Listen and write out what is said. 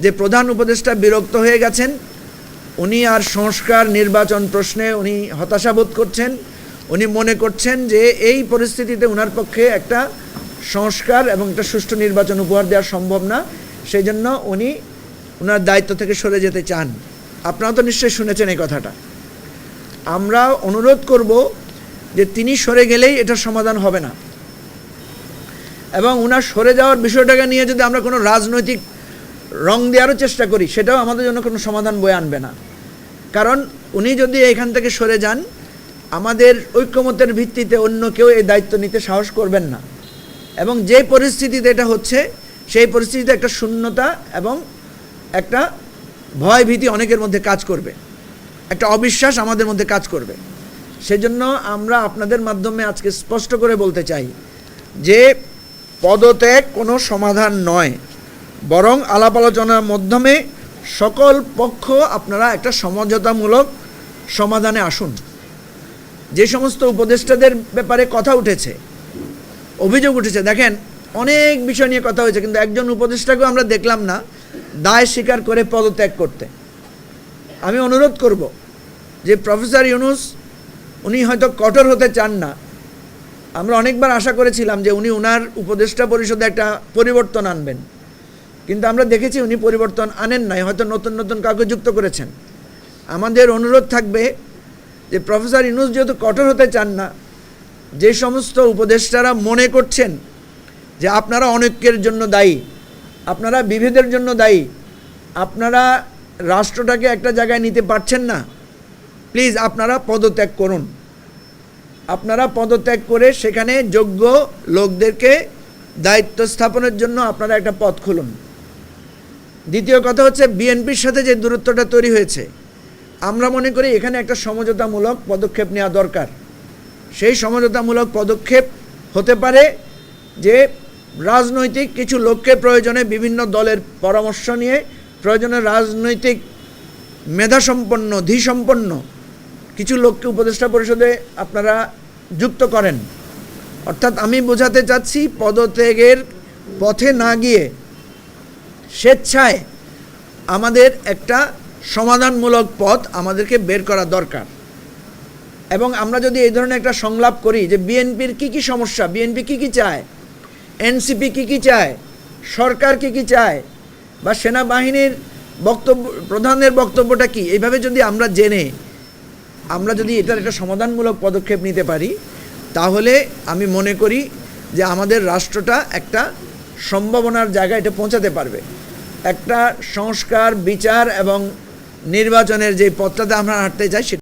যে প্রধান উপদেষ্টা বিরক্ত হয়ে গেছেন, উনি আর সংস্কার নির্বাচন প্রশ্নে উনি হতাশাবোধ করছেন। উনি মনে করছেন যে এই পরিস্থিতিতে ওনার পক্ষে একটা সংস্কার এবং একটা সুষ্ঠু নির্বাচন উপহার দেওয়া সম্ভব না। সেই জন্য উনি ওনার দায়িত্ব থেকে সরে যেতে চান। আপনারা তো নিশ্চয়ই শুনেছেন এই কথাটা। আমরা অনুরোধ করব যে তিনি সরে গেলেই এটার সমাধান হবে না। এবং ওনার সরে যাওয়ার বিষয়টাকে নিয়ে যদি আমরা কোনো রাজনৈতিক রং দেওয়ারও চেষ্টা করি, সেটাও আমাদের জন্য কোনো সমাধান বয়ে আনবে না। কারণ উনি যদি এখান থেকে সরে যান, আমাদের ঐক্যমতের ভিত্তিতে অন্য কেউ এই দায়িত্ব নিতে সাহস করবেন না। এবং যে পরিস্থিতিতে এটা হচ্ছে, সেই পরিস্থিতিতে একটা শূন্যতা এবং একটা ভয় ভীতি অনেকের মধ্যে কাজ করবে। একটা অবিশ্বাস আমাদের মধ্যে কাজ করবে। সেজন্য আমরা আপনাদের মাধ্যমে আজকে স্পষ্ট করে বলতে চাই যে পদত্যাগ কোনো সমাধান নয়। বরং আলাপ আলোচনার মাধ্যমে সকল পক্ষ আপনারা একটা সমঝোতামূলক সমাধানে আসুন। যে সমস্ত উপদেষ্টাদের ব্যাপারে কথা উঠেছে, অভিযোগ উঠেছে, দেখেন অনেক বিষয় নিয়ে কথা হয়েছে, কিন্তু একজন উপদেষ্টাকেও আমরা দেখলাম না দায় স্বীকার করে পদত্যাগ করতে। আমি অনুরোধ করব যে প্রফেসর ইউনুস, উনি হয়তো কঠোর হতে চান না। আমরা অনেকবার আশা করেছিলাম যে উনি ওনার উপদেষ্টা পরিষদে একটা পরিবর্তন আনবেন। কিন্তু আমরা দেখেছি উনি পরিবর্তন আনেন নাই, হয়তো নতুন নতুন কাউকে যুক্ত করেছেন। আমাদের অনুরোধ থাকবে যে প্রফেসর ইউনুস যেহেতু কঠোর হতে চান না, যে সমস্ত উপদেষ্টারা মনে করছেন যে আপনারা অনৈক্যের জন্য দায়ী, আপনারা বিভেদের জন্য দায়ী, আপনারা রাষ্ট্রটাকে একটা জায়গায় নিতে পারছেন না, প্লিজ আপনারা পদত্যাগ করুন। আপনারা পদত্যাগ করে সেখানে যোগ্য লোকদেরকে দায়িত্ব স্থাপনের জন্য আপনারা একটা পথ খুলুন। দ্বিতীয় কথা হচ্ছে বিএনপির সাথে যে দূরত্বটা তৈরি হয়েছে, আমরা মনে করি এখানে একটা সমঝোতামূলক পদক্ষেপ নেওয়া দরকার। সেই সমঝোতামূলক পদক্ষেপ হতে পারে যে রাজনৈতিক কিছু লোককে প্রয়োজনে বিভিন্ন দলের পরামর্শ নিয়ে, প্রয়োজনে রাজনৈতিক মেধাসম্পন্ন, ধীসম্পন্ন কিছু লোককে উপদেষ্টা পরিষদে আপনারা যুক্ত করেন। অর্থাৎ আমি বোঝাতে চাচ্ছি পদত্যাগের পথে না গিয়ে স্বেচ্ছায় আমাদের একটা সমাধানমূলক পথ আমাদেরকে বের করা দরকার। এবং আমরা যদি এই ধরনের একটা সংলাপ করি যে বিএনপির কী কী সমস্যা, বিএনপি কী কী চায়, এনসিপি কী কী চায়, সরকার কী কী চায়, বা সেনাবাহিনীর বক্তব্য, প্রধানের বক্তব্যটা কি, এইভাবে যদি আমরা জেনে আমরা যদি এটার একটা সমাধানমূলক পদক্ষেপ নিতে পারি, তাহলে আমি মনে করি যে আমাদের রাষ্ট্রটা একটা সম্ভাবনার জায়গায় এটা পৌঁছাতে পারবে। একটা সংস্কার বিচার এবং নির্বাচনের যে পথটাতে আমরা হাঁটতে চাই সেটা